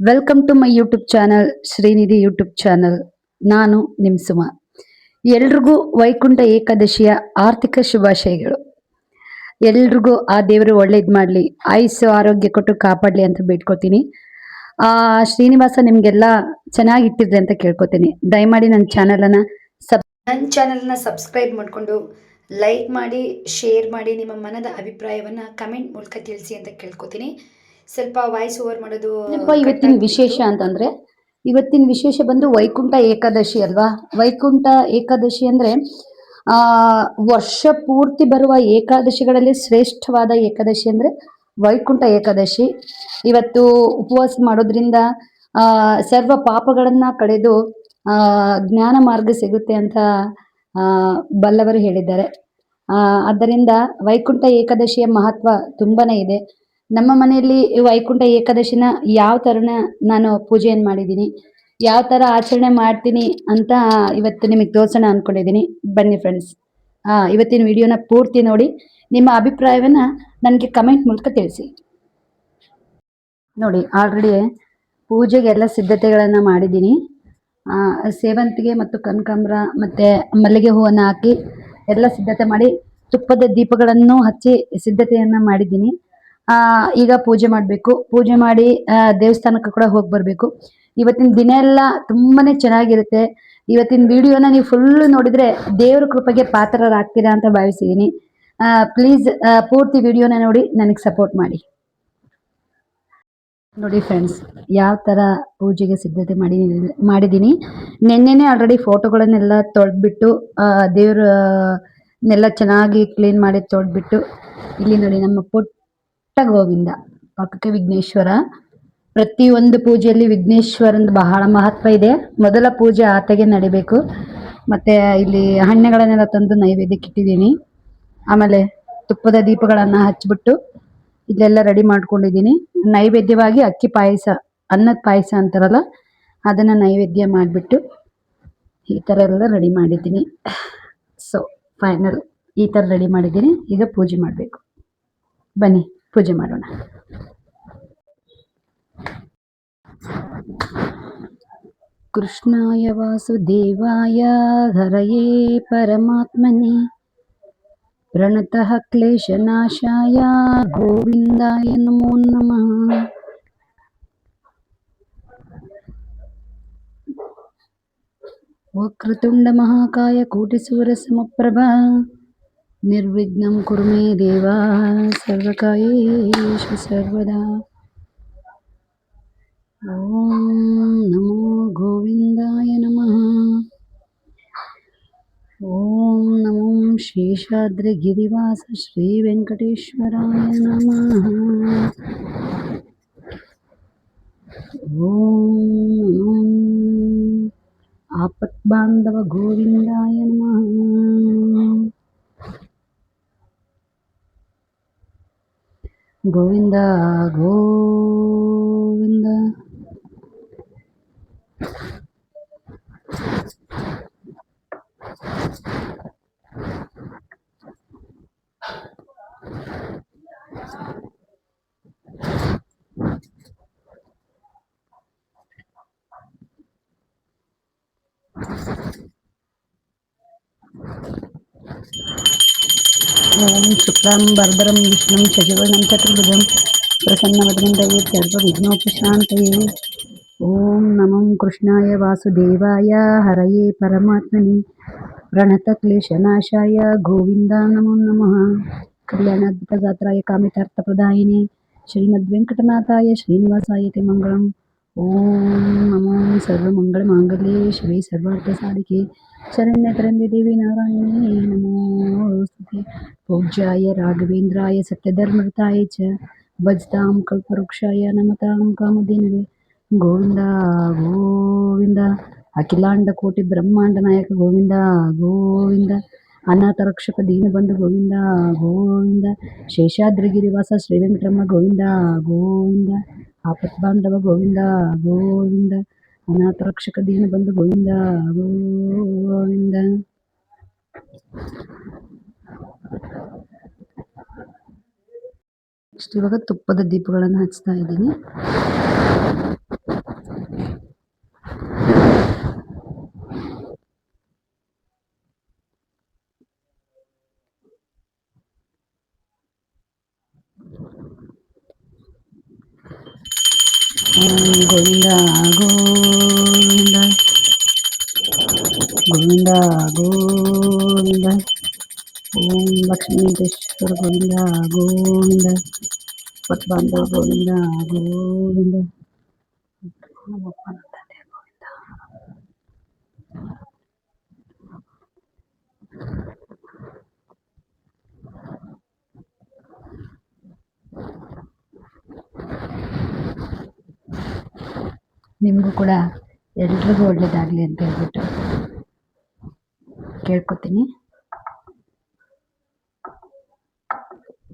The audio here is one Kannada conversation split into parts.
Welcome to my YouTube channel Srinidhi YouTube channel ನಾನು ನಿಮ್ ಸುಮ. ಎಲ್ರಿಗೂ ವೈಕುಂಠ ಏಕಾದಶಿಯ ಆರ್ಥಿಕ ಶುಭಾಶಯಗಳು. ಎಲ್ರಿಗೂ ಆ ದೇವರು ಒಳ್ಳೇದ್ ಮಾಡ್ಲಿ, ಆಯುಸ್ಸು ಆರೋಗ್ಯ ಕೊಟ್ಟು ಕಾಪಾಡ್ಲಿ ಅಂತ ಬೇಡ್ಕೋತೀನಿ. ಆ ಶ್ರೀನಿವಾಸ ನಿಮ್ಗೆಲ್ಲ ಚೆನ್ನಾಗಿಟ್ಟಿದ್ರೆ ಅಂತ ಕೇಳ್ಕೊತೀನಿ. ದಯಮಾಡಿ ನನ್ನ ಚಾನಲನ್ನ ಸಬ್ ನನ್ನ ಚಾನಲ್ನ ಸಬ್ಸ್ಕ್ರೈಬ್ ಮಾಡಿಕೊಂಡು ಲೈಕ್ ಮಾಡಿ, ಶೇರ್ ಮಾಡಿ, ನಿಮ್ಮ ಮನದ ಅಭಿಪ್ರಾಯವನ್ನ ಕಮೆಂಟ್ ಮೂಲಕ ತಿಳಿಸಿ ಅಂತ ಕೇಳ್ಕೊತೀನಿ. ಸ್ವಲ್ಪ ವಾಯ್ಸ್ ಓವರ್ ಮಾಡೋದು ಇವತ್ತಿನ ವಿಶೇಷ ಅಂತಂದ್ರೆ ಇವತ್ತಿನ ವಿಶೇಷ ಬಂದು ವೈಕುಂಠ ಏಕಾದಶಿ ಅಲ್ವಾ? ವೈಕುಂಠ ಏಕಾದಶಿ ಅಂದ್ರೆ ಆ ವರ್ಷ ಪೂರ್ತಿ ಬರುವ ಏಕಾದಶಿಗಳಲ್ಲಿ ಶ್ರೇಷ್ಠವಾದ ಏಕಾದಶಿ ಅಂದ್ರೆ ವೈಕುಂಠ ಏಕಾದಶಿ. ಇವತ್ತು ಉಪವಾಸ ಮಾಡೋದ್ರಿಂದ ಆ ಸರ್ವ ಪಾಪಗಳನ್ನ ಕಳೆದು ಆ ಜ್ಞಾನ ಮಾರ್ಗ ಸಿಗುತ್ತೆ ಅಂತ ಆ ಬಲ್ಲವರು ಹೇಳಿದ್ದಾರೆ. ಆ ಆದ್ದರಿಂದ ವೈಕುಂಠ ಏಕಾದಶಿಯ ಮಹತ್ವ ತುಂಬಾನೇ ಇದೆ. ನಮ್ಮ ಮನೆಯಲ್ಲಿ ವೈಕುಂಠ ಏಕಾದಶಿನ ಯಾವ ತರನ ನಾನು ಪೂಜೆಯನ್ನು ಮಾಡಿದ್ದೀನಿ, ಯಾವ ತರ ಆಚರಣೆ ಮಾಡ್ತೀನಿ ಅಂತ ಇವತ್ತು ನಿಮಗೆ ತೋರ್ಸೋಣ ಅನ್ಕೊಂಡಿದ್ದೀನಿ. ಬನ್ನಿ ಫ್ರೆಂಡ್ಸ್ ಆ, ಇವತ್ತಿನ ವಿಡಿಯೋನ ಪೂರ್ತಿ ನೋಡಿ. ನಿಮ್ಮ ಅಭಿಪ್ರಾಯವನ್ನ ನನಗೆ ಕಮೆಂಟ್ ಮೂಲಕ ತಿಳಿಸಿ. ನೋಡಿ ಆಲ್ರೆಡಿ ಪೂಜೆಗೆ ಎಲ್ಲ ಸಿದ್ಧತೆಗಳನ್ನ ಮಾಡಿದ್ದೀನಿ. ಸೇವಂತಿಗೆ ಮತ್ತು ಕನಕಾಂಬ್ರ ಮತ್ತೆ ಮಲ್ಲಿಗೆ ಹೂವನ್ನ ಹಾಕಿ ಎಲ್ಲ ಸಿದ್ಧತೆ ಮಾಡಿ ತುಪ್ಪದ ದೀಪಗಳನ್ನು ಹಚ್ಚಿ ಸಿದ್ಧತೆಯನ್ನ ಮಾಡಿದ್ದೀನಿ. ಆ, ಈಗ ಪೂಜೆ ಮಾಡ್ಬೇಕು. ಪೂಜೆ ಮಾಡಿ ದೇವಸ್ಥಾನಕ್ಕೆ ಕೂಡ ಹೋಗಿ ಬರ್ಬೇಕು. ಇವತ್ತಿನ ದಿನ ಎಲ್ಲ ತುಂಬಾನೇ ಚೆನ್ನಾಗಿರುತ್ತೆ. ಇವತ್ತಿನ ವಿಡಿಯೋನ ನೀವು ಫುಲ್ ನೋಡಿದ್ರೆ ದೇವ್ರ ಕೃಪೆಗೆ ಪಾತ್ರರಾಗ್ತೀರಾ ಅಂತ ಭಾವಿಸಿದೀನಿ. ಪ್ಲೀಸ್ ಪೂರ್ತಿ ವಿಡಿಯೋನ ನೋಡಿ ನನಗೆ ಸಪೋರ್ಟ್ ಮಾಡಿ. ನೋಡಿ ಫ್ರೆಂಡ್ಸ್ ಯಾವ ತರ ಪೂಜೆಗೆ ಸಿದ್ಧತೆ ಮಾಡಿ ಮಾಡಿದ್ದೀನಿ ನಿನ್ನೆನೆ ಆಲ್ರೆಡಿ ಫೋಟೋಗಳನ್ನೆಲ್ಲ ತೊಳೆದ್ಬಿಟ್ಟು ದೇವ್ರನ್ನೆಲ್ಲ ಚೆನ್ನಾಗಿ ಕ್ಲೀನ್ ಮಾಡಿ ತೊಳೆದ್ಬಿಟ್ಟು, ಇಲ್ಲಿ ನೋಡಿ ನಮ್ಮ ಪುಟ್ಟ ಗೋವಿಂದ. ಪಕ್ಕಕ್ಕೆ ವಿಘ್ನೇಶ್ವರ. ಪ್ರತಿಯೊಂದು ಪೂಜೆಯಲ್ಲಿ ವಿಘ್ನೇಶ್ವರಂದು ಬಹಳ ಮಹತ್ವ ಇದೆ. ಮೊದಲ ಪೂಜೆ ಆತಗೆ ನಡಿಬೇಕು. ಮತ್ತೆ ಇಲ್ಲಿ ಹಣ್ಣುಗಳನ್ನೆಲ್ಲ ತಂದು ನೈವೇದ್ಯಕ್ಕೆ ಇಟ್ಟಿದ್ದೀನಿ. ಆಮೇಲೆ ತುಪ್ಪದ ದೀಪಗಳನ್ನ ಹಚ್ಚಿಬಿಟ್ಟು ಇಲ್ಲೆಲ್ಲ ರೆಡಿ ಮಾಡ್ಕೊಂಡಿದ್ದೀನಿ. ನೈವೇದ್ಯವಾಗಿ ಅಕ್ಕಿ ಪಾಯಸ, ಅನ್ನದ ಪಾಯಸ ಅಂತಾರಲ್ಲ, ಅದನ್ನ ನೈವೇದ್ಯ ಮಾಡಿಬಿಟ್ಟು ಈ ಥರ ಎಲ್ಲ ರೆಡಿ ಮಾಡಿದ್ದೀನಿ. ಸೊ ಫೈನಲ್ ಈ ಥರ ರೆಡಿ ಮಾಡಿದ್ದೀನಿ. ಈಗ ಪೂಜೆ ಮಾಡಬೇಕು. ಬನ್ನಿ. ಪೂಜೆ ಮಾಡೋಣ ಕೃಷ್ಣಾಯ ವಾಸುದೇವಾಯ ಹರಯೇ ಪರಮಾತ್ಮನೆ ಪ್ರಣತಃ ಕ್ಲೇಶನಾಶಾಯ ಗೋವಿಂದಾಯ ನಮೋ ನಮಃ ವಕ್ರತುಂಡ ಮಹಾಕಾಯ निर्विघ्नं कुरु मे देवा सर्वकायेषु सर्वदा। ॐ नमो गोविन्दाय नमः। ॐ नमो शेषाद्रिगिरिवासश्रीवेङ्कटेश्वराय नमः। ॐ आपद्बान्धवगोविन्दाय नमः। ಓಂ ನಮೋ ಆಪತ್ಬಾಂಧವ ಗೋವಿಂದಾಯ ओम शुक्लां विष्णु विष्णुं शशिवर्णं चतुर्भुजं प्रसन्नवदनं दये सर्वविघ्नोपशान्तये ॐ नमो कृष्णा वासुदेवाय हरये परमात्म प्रणतक्लेशनाशा गोविंद नमो नमः। कल्याणाद्भुतगात्राय कामितार्थप्रदायिने श्रीमद्वेङ्कटनाथाय श्रीनिवासाय ते मङ्गलम्। ओम नमो सर्वमङ्गलमाङ्गल्ये, शिवे सर्वार्थसाधिके। शरण्यत्रम्बे देवी नारायणी नमो। పూज्याय రాఘవేంద్రాయ సత్యధర్మృతాయ భజతాం కల్పవృక్షాయ నమతాం नमतां గోవింద గోవింద అఖిలాండ కోటి బ్రహ్మాండ నాయక గోవింద గోవింద అనాథ రక్షక దీనబంధు గోవింద గోవింద శేషాద్రిగిరివాస శ్రీ వెంకటరమణ గోవింద గోవింద ఆపద్బాంధవ గోవింద గోవింద అనాథ రక్షక దీనబంధు గోవింద గోవింద ನೆಕ್ಸ್ಟ್ ಇವಾಗ ತುಪ್ಪದ ದೀಪಗಳನ್ನು ಹಚ್ತಾ ಇದ್ದೀನಿ ಓಂ ಗೋವಿಂದ ಗೋವಿಂದ ಓಂ ಲಕ್ಷ್ಮೀದೇಶ್ವರ ಗೋವಿಂದ ಗೋವಿಂದ ಪಟ್ಬಾಂಧ ಗೋವಿಂದ ಗೋವಿಂದ ನಮ್ಮಪ್ಪ ನನ್ನ ತಂದೆ ಗೋವಿಂದ ನಿಮಗೂ ಕೂಡ ಎಲ್ರಿಗೂ ಒಳ್ಳೇದಾಗಲಿ ಅಂತ ಹೇಳ್ಬಿಟ್ಟು ಕೇಳ್ಕೊತೀನಿ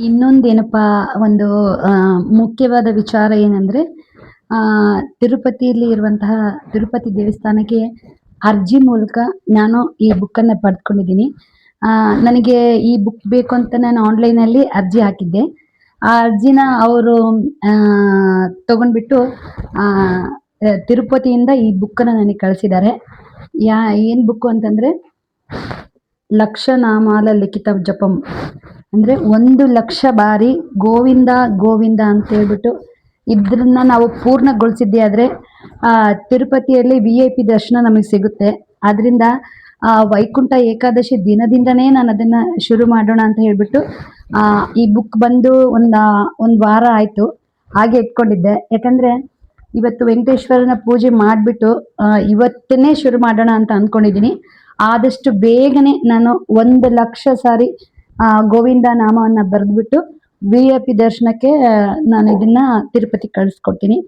ಇನ್ನೊಂದೇನಪ್ಪ ಒಂದು ಮುಖ್ಯವಾದ ವಿಚಾರ ಏನಂದ್ರೆ ಆ ತಿರುಪತಿಯಲ್ಲಿ ಇರುವಂತಹ ತಿರುಪತಿ ದೇವಸ್ಥಾನಕ್ಕೆ ಅರ್ಜಿ ಮೂಲಕ ನಾನು ಈ ಬುಕ್ಕನ್ನು ಆ, ನನಗೆ ಈ ಬುಕ್ ಬೇಕು ಅಂತ ನಾನು ಆನ್ಲೈನಲ್ಲಿ ಅರ್ಜಿ ಹಾಕಿದ್ದೆ. ಆ ಅರ್ಜಿನ ಅವರು ತಗೊಂಡ್ಬಿಟ್ಟು ಆ, ತಿರುಪತಿಯಿಂದ ಈ ಬುಕ್ಕನ್ನು ನನಗೆ ಕಳಿಸಿದ್ದಾರೆ. ಯಾ ಏನು ಬುಕ್ ಅಂತಂದ್ರೆ ಲಕ್ಷನಾಮಾಲ ಲಿಖಿತ ಜಪಂ. ಅಂದರೆ ಒಂದು ಲಕ್ಷ ಬಾರಿ ಗೋವಿಂದ ಗೋವಿಂದ ಅಂತ ಹೇಳ್ಬಿಟ್ಟು ಇದನ್ನ ನಾವು ಪೂರ್ಣಗೊಳಿಸಿದ್ದೇ ಆದರೆ ತಿರುಪತಿಯಲ್ಲಿ ವಿ ಐ ಪಿ ದರ್ಶನ ನಮಗೆ ಸಿಗುತ್ತೆ. ಆದ್ದರಿಂದ ವೈಕುಂಠ ಏಕಾದಶಿ ದಿನದಿಂದನೇ ನಾನು ಅದನ್ನು ಶುರು ಮಾಡೋಣ ಅಂತ ಹೇಳ್ಬಿಟ್ಟು ಈ ಬುಕ್ ಬಂದು ಒಂದು ಒಂದು ವಾರ ಆಯಿತು. ಹಾಗೆ ಇಟ್ಕೊಂಡಿದ್ದೆ. ಯಾಕಂದರೆ, ಇವತ್ತು ವೆಂಕಟೇಶ್ವರನ ಪೂಜೆ ಮಾಡಿಬಿಟ್ಟು ಇವತ್ತನ್ನೇ ಶುರು ಮಾಡೋಣ ಅಂತ ಅಂದ್ಕೊಂಡಿದ್ದೀನಿ ಆದಷ್ಟು ಬೇಗನೆ ನಾನು ಒಂದು ಲಕ್ಷ ಸಾರಿ ಗೋವಿಂದ ನಾಮವನ್ನ ಬರೆದ್ಬಿಟ್ಟು ವಿ ಎ ಪಿ ದರ್ಶನಕ್ಕೆ ನಾನು ಇದನ್ನ ತಿರುಪತಿ ಕಳಿಸ್ಕೊಡ್ತೀನಿ.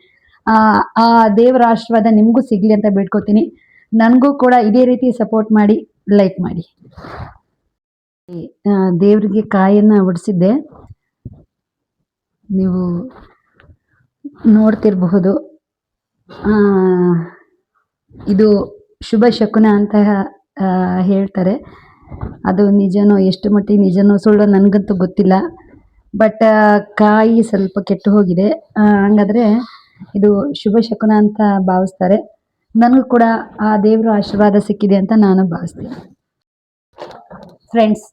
ಆ ಆ ದೇವರ ಆಶೀರ್ವಾದ ನಿಮಗೂ ಸಿಗ್ಲಿ ಅಂತ ಬೇಡ್ಕೊತೀನಿ. ನನಗೂ ಕೂಡ ಇದೇ ರೀತಿ ಸಪೋರ್ಟ್ ಮಾಡಿ ಲೈಕ್ ಮಾಡಿ. ಆ, ದೇವರಿಗೆ ಕಾಯನ್ನ ಒಡಿಸಿದ್ದೆ ನೀವು ನೋಡ್ತಿರಬಹುದು. ಆ, ಇದು ಶುಭ ಶಕುನ ಅಂತ ಆ, ಹೇಳ್ತಾರೆ. ಅದು ನಿಜನೋ, ಎಷ್ಟು ಮಟ್ಟಿಗೆ ನಿಜನೋ ಸುಳ್ಳು ನನಗಂತೂ ಗೊತ್ತಿಲ್ಲ. ಬಟ್ ಕಾಯಿ ಸ್ವಲ್ಪ ಕೆಟ್ಟು ಹೋಗಿದೆ. ಹಂಗಾದ್ರೆ ಇದು ಶುಭ ಶಕುನ ಅಂತ ಭಾವಿಸ್ತಾರೆ. ನನಗೂ ಕೂಡ ಆ ದೇವರ ಆಶೀರ್ವಾದ ಸಿಕ್ಕಿದೆ ಅಂತ ನಾನು ಭಾವಿಸ್ತೀನಿ. ಫ್ರೆಂಡ್ಸ್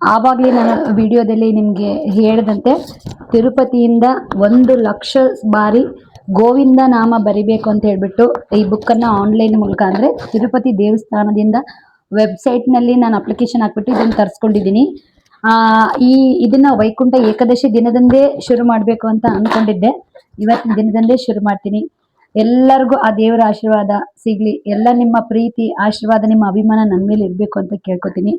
ಆವಾಗಲೇ ನಾನು ವಿಡಿಯೋದಲ್ಲಿ ನಿಮಗೆ ಹೇಳಿದಂತೆ ತಿರುಪತಿಯಿಂದ ಒಂದು ಲಕ್ಷ ಬಾರಿ ಗೋವಿಂದ ನಾಮ ಬರಿಬೇಕು ಅಂತ ಹೇಳ್ಬಿಟ್ಟು ಈ ಬುಕ್ಕನ್ನು ಆನ್ಲೈನ್ ಮೂಲಕ ಅಂದರೆ ತಿರುಪತಿ ದೇವಸ್ಥಾನದಿಂದ ವೆಬ್ಸೈಟ್ನಲ್ಲಿ ನಾನು ಅಪ್ಲಿಕೇಶನ್ ಹಾಕ್ಬಿಟ್ಟು ಇದನ್ನು ಆ ಈ ಇದನ್ನ ವೈಕುಂಠ ಏಕಾದಶಿ ದಿನದಂದೇ ಶುರು ಮಾಡಬೇಕು ಅಂತ ಅನ್ಕೊಂಡಿದ್ದೆ. ಇವತ್ತಿನ ದಿನದಂದೇ ಶುರು ಮಾಡ್ತೀನಿ. ಎಲ್ಲರಿಗೂ ಆ ದೇವರ ಆಶೀರ್ವಾದ ಸಿಗಲಿ. ಎಲ್ಲ ನಿಮ್ಮ ಪ್ರೀತಿ ಆಶೀರ್ವಾದ ನಿಮ್ಮ ಅಭಿಮಾನ ನನ್ನ ಮೇಲೆ ಇರಬೇಕು ಅಂತ ಕೇಳ್ಕೊತೀನಿ.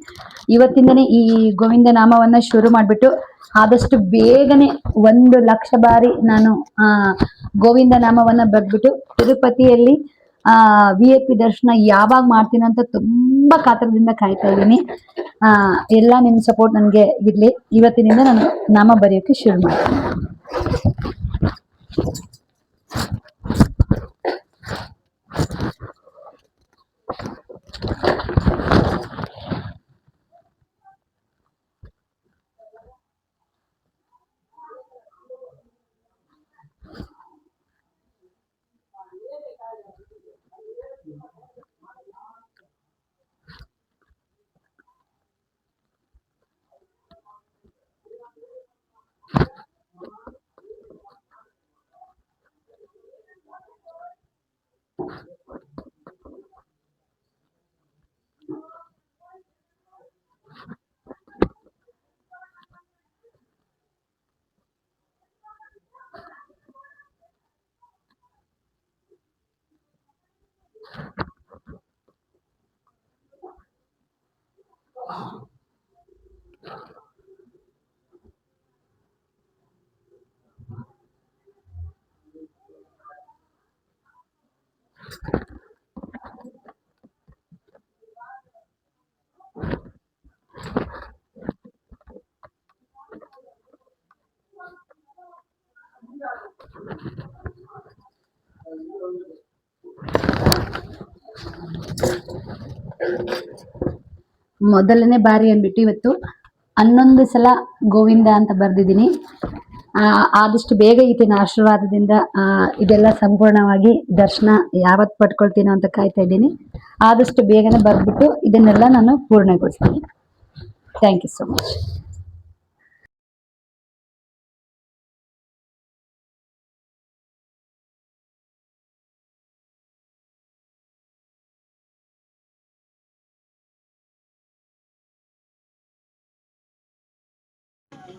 ಇವತ್ತಿಂದನೇ ಈ ಗೋವಿಂದ ನಾಮವನ್ನ ಶುರು ಮಾಡಿಬಿಟ್ಟು ಆದಷ್ಟು ಬೇಗನೆ ಒಂದು ಲಕ್ಷ ಬಾರಿ ನಾನು ಆ, ಗೋವಿಂದ ನಾಮವನ್ನ ಬಗ್ಬಿಟ್ಟು ತಿರುಪತಿಯಲ್ಲಿ ವಿ ಐ ಪಿ ದರ್ಶನ ಯಾವಾಗ ಮಾಡ್ತೀನಿ ಅಂತ ತುಂಬಾ ಕಾತರದಿಂದ ಕಾಯ್ತಾ ಇದ್ದೀನಿ. ಆ, ಎಲ್ಲ ನಿಮ್ ಸಪೋರ್ಟ್ ನನ್ಗೆ ಇರ್ಲಿ. ಇವತ್ತಿನಿಂದ ನಾನು ನಾಮ ಬರೆಯೋಕೆ ಶುರು ಮಾಡ್ತೀನಿ. ಮೊದಲನೇ ಬಾರಿ ಅಂದ್ಬಿಟ್ಟು ಇವತ್ತು ಹನ್ನೊಂದು ಸಲ ಗೋವಿಂದ ಅಂತ ಬರ್ದಿದ್ದೀನಿ. ಆದಷ್ಟು ಬೇಗ ಈತನ ಆಶೀರ್ವಾದದಿಂದ ಇದೆಲ್ಲ ಸಂಪೂರ್ಣವಾಗಿ ದರ್ಶನ ಯಾವತ್ ಪಡ್ಕೊಳ್ತೀನೋ ಅಂತ ಕಾಯ್ತಾ ಇದ್ದೀನಿ. ಆದಷ್ಟು ಬೇಗನೆ ಬರ್ದ್ಬಿಟ್ಟು ಇದನ್ನೆಲ್ಲ ನಾನು ಪೂರ್ಣಗೊಳಿಸ್ತೀನಿ. ಥ್ಯಾಂಕ್ ಯು ಸೊ ಮಚ್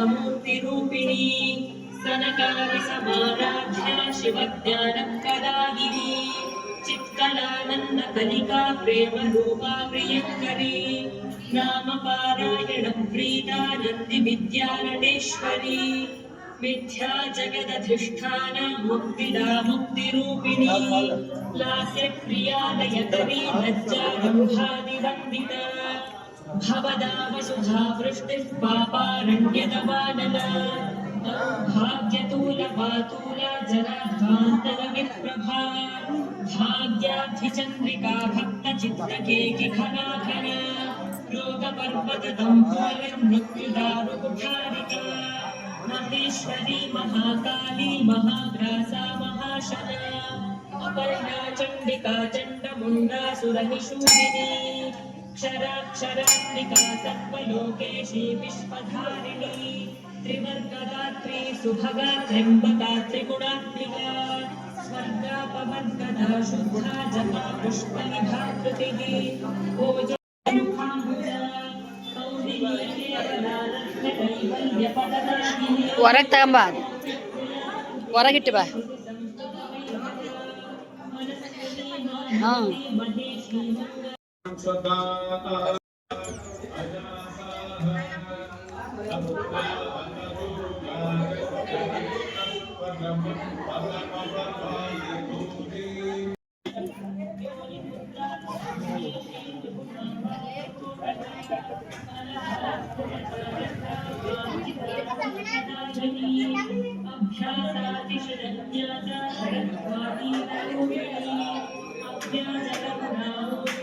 मूर्तिरूपिणी सनकारि समाराध्या शिवज्ञानं कदागिरी ज्ञानानन्दकलिका प्रेमरूपा प्रियङ्करी नामपारायणं प्रीतानन्दिविद्यानटेश्वरी मिथ्या जगदधिष्ठान मुक्तिदा लज्जा रंभादि वंदिता भवदा वसुधा वृष्टि पापारण्य पापारण्यतवानला भाग्यतूल वातूल जनाध्वान्तरविप्रभा भाग्याधिचन्द्रिका भक्तचित्तकेकिखनाखन रोगपर्वतदम्भोलिर्मृत्युदारुकुठारिका महेश्वरी महाकाली महाग्रासा महाशना। अपर्णा चण्डिका चण्डमुण्डा सुरहिशूलिनी क्षराक्षरात्मिका सर्वलोकेशी विश्वधारिणी त्रिवर्गदात्री सुभगा त्र्यम्बका त्रिगुणात्मिका स्वर्गापवर्गदा शुद्धा जपा पुष्पलभाकृतिः ओजो ಹೊರಗೆ ತಗೊಂಬ ಹೊರಗಿಟ್ಟು ಬಾ ಹಾಂ सदा। Yeah,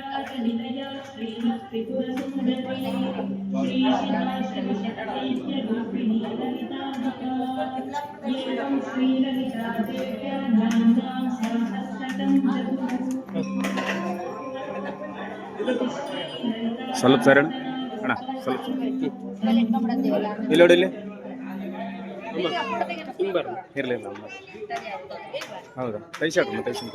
श्रीचक्रराजनिलया श्रीमत्त्रिपुरसुन्दरी श्री शिवा शिवशक्तिरूपिणी ललिताम्बिका एवं श्रीललिता देव्या नाम्नां सहस्रशतं ಸ್ವಲ್ಪ ಸರಿ ಅಣ್ಣ ಅಣ್ಣ ಸ್ವಲ್ಪ ಇಲ್ಲಿ ನೋಡಿ ಇಲ್ಲಿ ಇರಲಿಲ್ಲ ಹೌದಾ ತೈಸಾಡ್ರಮ್ಮ ತೈಸಂತ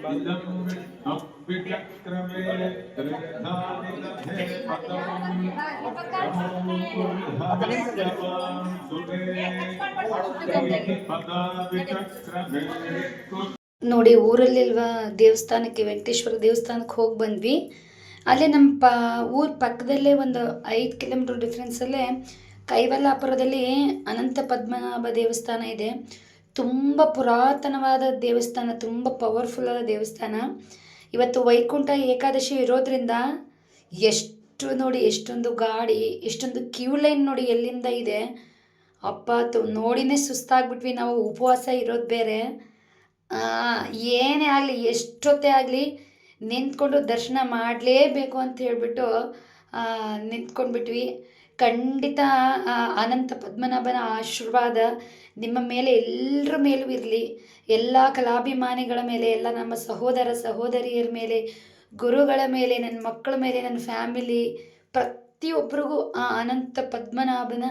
ಈ ಕಡೆ ಬನ್ನಿ इदं विष्णुः विचक्रमे त्रिधानि दधे पदम् नमो बुधास्तवां सुते पदा विचक्रमे ನೋಡಿ ಊರಲ್ಲಿಲ್ವಾ ದೇವಸ್ಥಾನಕ್ಕೆ ವೆಂಕಟೇಶ್ವರ ದೇವಸ್ಥಾನಕ್ಕೆ ಹೋಗಿ ಬಂದ್ವಿ ಅಲ್ಲೇ ನಮ್ಮ ಪ ಊರ ಪಕ್ಕದಲ್ಲೇ ಒಂದು ಐದು ಕಿಲೋಮೀಟ್ರ್ ಡಿಫ್ರೆನ್ಸಲ್ಲೇ ಕೈವಲ್ಲಾಪುರದಲ್ಲಿ ಅನಂತ ಪದ್ಮನಾಭ ದೇವಸ್ಥಾನ ಇದೆ ತುಂಬ ಪುರಾತನವಾದ ದೇವಸ್ಥಾನ, ತುಂಬ ಪವರ್ಫುಲ್ ಆದ ದೇವಸ್ಥಾನ. ಇವತ್ತು ವೈಕುಂಠ ಏಕಾದಶಿ ಇರೋದ್ರಿಂದ ಎಷ್ಟು ನೋಡಿ, ಎಷ್ಟೊಂದು ಗಾಡಿ, ಎಷ್ಟೊಂದು ಕ್ಯೂ ಲೈನ್ ನೋಡಿ ಎಲ್ಲಿಂದ ಇದೆ. ಅಪ್ಪ, ತು ನೋಡಿನೇ ಸುಸ್ತಾಗ್ಬಿಟ್ವಿ ನಾವು, ಉಪವಾಸ ಇರೋದು ಬೇರೆ. ಏನೇ ಆಗಲಿ, ಎಷ್ಟೊತ್ತೇ ಆಗಲಿ ನಿಂತ್ಕೊಂಡು ದರ್ಶನ ಮಾಡಲೇಬೇಕು ಅಂತ ಹೇಳ್ಬಿಟ್ಟು ನಿಂತ್ಕೊಂಡ್ಬಿಟ್ವಿ. ಖಂಡಿತ ಅನಂತ ಪದ್ಮನಾಭನ ಆಶೀರ್ವಾದ ನಿಮ್ಮ ಮೇಲೆ ಎಲ್ಲರ ಮೇಲೂ ಇರಲಿ. ಎಲ್ಲ ಕಲಾಭಿಮಾನಿಗಳ ಮೇಲೆ, ಎಲ್ಲ ನಮ್ಮ ಸಹೋದರ ಸಹೋದರಿಯರ ಮೇಲೆ, ಗುರುಗಳ ಮೇಲೆ, ನನ್ನ ಮಕ್ಕಳ ಮೇಲೆ, ನನ್ನ ಫ್ಯಾಮಿಲಿ ಪ್ರತಿಯೊಬ್ಬರಿಗೂ ಆ ಅನಂತ ಪದ್ಮನಾಭನ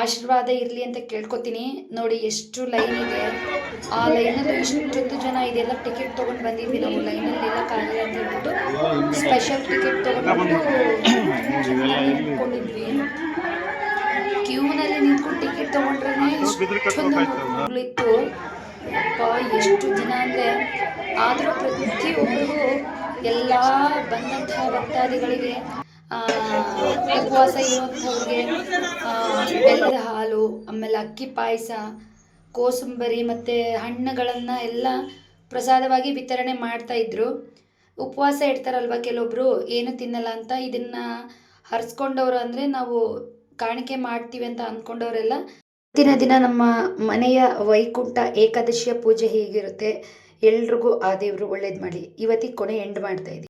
ಆಶೀರ್ವಾದ ಇರಲಿ ಅಂತ ಕೇಳ್ಕೊತೀನಿ. ನೋಡಿ, ಎಷ್ಟು ಲೈನ್ ಇದೆ. ಆ ಲೈನಲ್ಲಿ ಇಷ್ಟೊಂದು ಜನ ಇದೆಲ್ಲ ಟಿಕೆಟ್ ತೊಗೊಂಡು ಬಂದಿದ್ವಿ. ನಾವು ಲೈನಲ್ಲಿ ಎಲ್ಲ ಕಾಯಿಲೆ ಅಂತ ಹೇಳ್ಬಿಟ್ಟು ಸ್ಪೆಷಲ್ ಟಿಕೆಟ್ ತೊಗೊಂಡ್ಬಿಟ್ಟು ನಿಂತ್ಕೊಂಡಿದ್ವಿ. ಕ್ಯೂನಲ್ಲಿ ನಿಂತ್ಕೊಂಡು ಟಿಕೆಟ್ ತೊಗೊಂಡ್ರೆ ಇತ್ತು. ಎಷ್ಟು ಜನ ಅಂದರೆ ಆದರೂ ಪ್ರತಿಯೊಬ್ಬರಿಗೂ ಎಲ್ಲ ಬಂದಂತಹ ಭಕ್ತಾದಿಗಳಿಗೆ ಉಪವಾಸ ಇರುವಂಥವ್ರಿಗೆ ಆ, ಬೆಲ್ಲದ ಹಾಲು ಆಮೇಲೆ ಅಕ್ಕಿ ಪಾಯಸ ಕೋಸಂಬರಿ ಮತ್ತು ಹಣ್ಣುಗಳನ್ನು ಎಲ್ಲ ಪ್ರಸಾದವಾಗಿ ವಿತರಣೆ ಮಾಡ್ತಾ ಇದ್ರು. ಉಪವಾಸ ಇಡ್ತಾರಲ್ವ ಕೆಲವೊಬ್ಬರು ಏನು ತಿನ್ನಲ್ಲ ಅಂತ ಇದನ್ನು ಹರಿಸ್ಕೊಂಡವರು ಅಂದರೆ ನಾವು ಕಾಣಿಕೆ ಮಾಡ್ತೀವಿ ಅಂತ ಅಂದ್ಕೊಂಡವರೆಲ್ಲ ಇವತ್ತಿನ ದಿನ ನಮ್ಮ ಮನೆಯ ವೈಕುಂಠ ಏಕಾದಶಿಯ ಪೂಜೆ ಹೀಗಿರುತ್ತೆ. ಎಲ್ರಿಗೂ ಆ ದೇವರು ಒಳ್ಳೇದು ಮಾಡಿ ಇವತ್ತಿಗೆ ಕೊನೆ ಎಂಡ್ ಮಾಡ್ತಾ